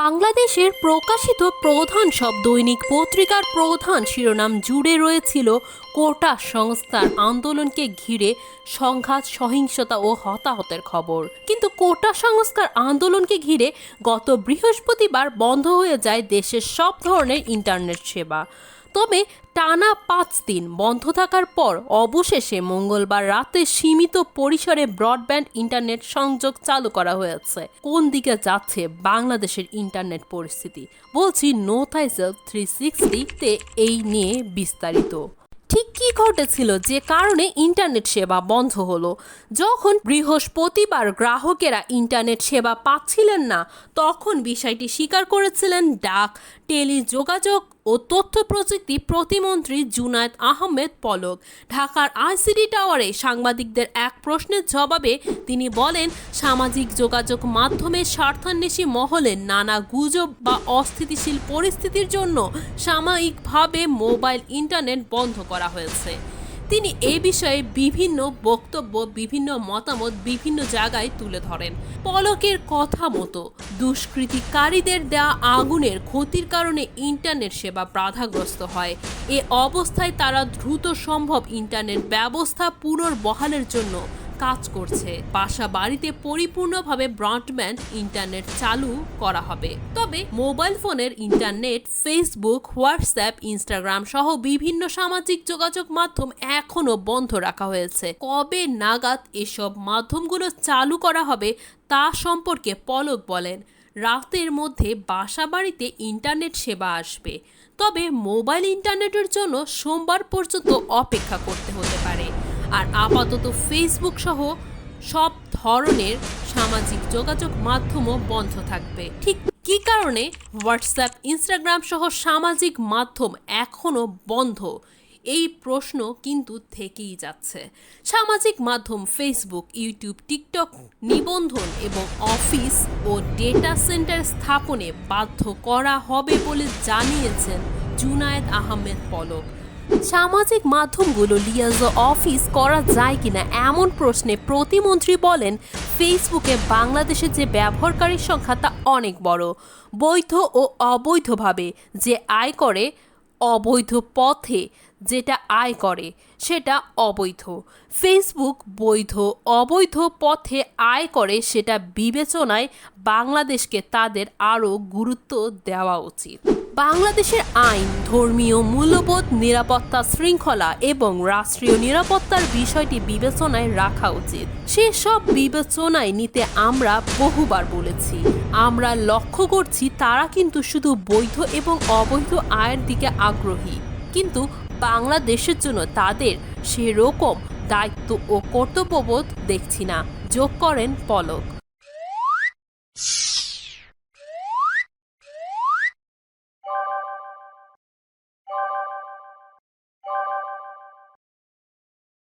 বাংলাদেশের প্রকাশিত প্রধান সব দৈনিক পত্রিকার প্রধান শিরোনাম জুড়ে রয়েছিল কোটা সংস্থার আন্দোলনকে ঘিরে সংঘাত, সহিংসতা ও হতাহতের খবর। কিন্তু কোটা সংস্কার আন্দোলনকে ঘিরে গত বৃহস্পতিবার বন্ধ হয়ে যায় দেশের সব ধরনের ইন্টারনেট সেবা। তবে টানা পাঁচ দিন বন্ধ থাকার পর অবশেষে মঙ্গলবার রাতে সীমিত পরিসরে ব্রডব্যান্ড ইন্টারনেট সংযোগ চালু করা হয়েছে। কোন দিকে যাচ্ছে বাংলাদেশের ইন্টারনেট পরিস্থিতি। বলছি নো থাইসেল থ্রি সিক্সটিতে এই নিয়ে বিস্তারিত। ঠিক কি ঘটেছিল? যে কারণে ইন্টারনেট সেবা বন্ধ হলো। যখন বৃহস্পতিবার গ্রাহকেরা ইন্টারনেট সেবা পাচ্ছিলেন না, তখন বিষয়টি স্বীকার করেছিলেন ডাক, টেলিযোগাযোগ ও তথ্য প্রযুক্তি প্রতিমন্ত্রী জুনায়দ আহমেদ পলক। ঢাকার আইসিডি টাওয়ারে সাংবাদিকদের এক প্রশ্নের জবাবে তিনি বলেন, সামাজিক যোগাযোগ মাধ্যমে স্বার্থান্বেষী মহলে নানা গুজব বা অস্থিতিশীল পরিস্থিতির জন্য সাময়িকভাবে মোবাইল, ইন্টারনেট বন্ধ করা হয়েছে। তিনি এ বিষয়ে বিভিন্ন বক্তব্য, বিভিন্ন মতামত বিভিন্ন জায়গায় তুলে ধরেন। পলকের কথা মতো দুষ্কৃতিকারীদের দেয়া আগুনের ক্ষতির কারণে ইন্টারনেট সেবা বাধাগ্রস্ত হয়। এ অবস্থায় তারা দ্রুত সম্ভব ইন্টারনেট ব্যবস্থা পুনর্বহালের জন্য কাজ করছে। বাসা বাড়িতে পরিপূর্ণভাবে ব্রডব্যান্ড ইন্টারনেট চালু করা হবে। তবে মোবাইল ফোনের ইন্টারনেট, ফেসবুক, হোয়াটসঅ্যাপ, ইনস্টাগ্রাম সহ বিভিন্ন সামাজিক যোগাযোগ মাধ্যম এখনও বন্ধ রাখা হয়েছে। কবে নাগাদ এসব মাধ্যমগুলো চালু করা হবে তা সম্পর্কে পলক বলেন, রাতের মধ্যে বাসা বাড়িতে ইন্টারনেট সেবা আসবে। তবে মোবাইল ইন্টারনেটের জন্য সোমবার পর্যন্ত অপেক্ষা করতে হতে পারে। আর আপাতত ফেসবুক সহ সব ধরনের সামাজিক যোগাযোগ মাধ্যমও বন্ধ থাকবে। ঠিক কি কারণে হোয়াটসঅ্যাপ ইনস্টাগ্রাম সহ সামাজিক মাধ্যম এখনও বন্ধ? এই প্রশ্ন কিন্তু থেকেই যাচ্ছে। সামাজিক মাধ্যম ফেসবুক ইউটিউব টিকটক নিবন্ধন এবং অফিস ও ডেটা সেন্টার স্থাপনে বাধ্য করা হবে বলে জানিয়েছেন জুনায়েদ আহমেদ পলক। সামাজিক মাধ্যমগুলো লিয়াজ অফিস করা যায় কিনা এমন প্রশ্নে প্রতিমন্ত্রী বলেন, ফেসবুকে বাংলাদেশে যে ব্যবহারকারীর সংখ্যা তা অনেক বড়। বৈধ ও অবৈধভাবে যে আয় করে, অবৈধ পথে যেটা আয় করে, সেটা অবৈধ। ফেসবুক বৈধ, অবৈধ পথে আয় করে সেটা বিবেচনায় বাংলাদেশকে তাদের আরও গুরুত্ব দেওয়া উচিত। বাংলাদেশের আইন, ধর্মীয় মূল্যবোধ, নিরাপত্তা শৃঙ্খলা এবং রাষ্ট্রীয় নিরাপত্তার বিষয়টি বিবেচনায় রাখা উচিত। সেসব বিবেচনায় নিতে আমরা বহুবার বলেছি। আমরা লক্ষ্য করছি তারা কিন্তু শুধু বৈধ এবং অবৈধ আয়ের দিকে আগ্রহী। কিন্তু বাংলাদেশের জন্য তাদের সেরকম দায়িত্ব ও কর্তব্যবোধ দেখছি না। যোগ করেন পলক।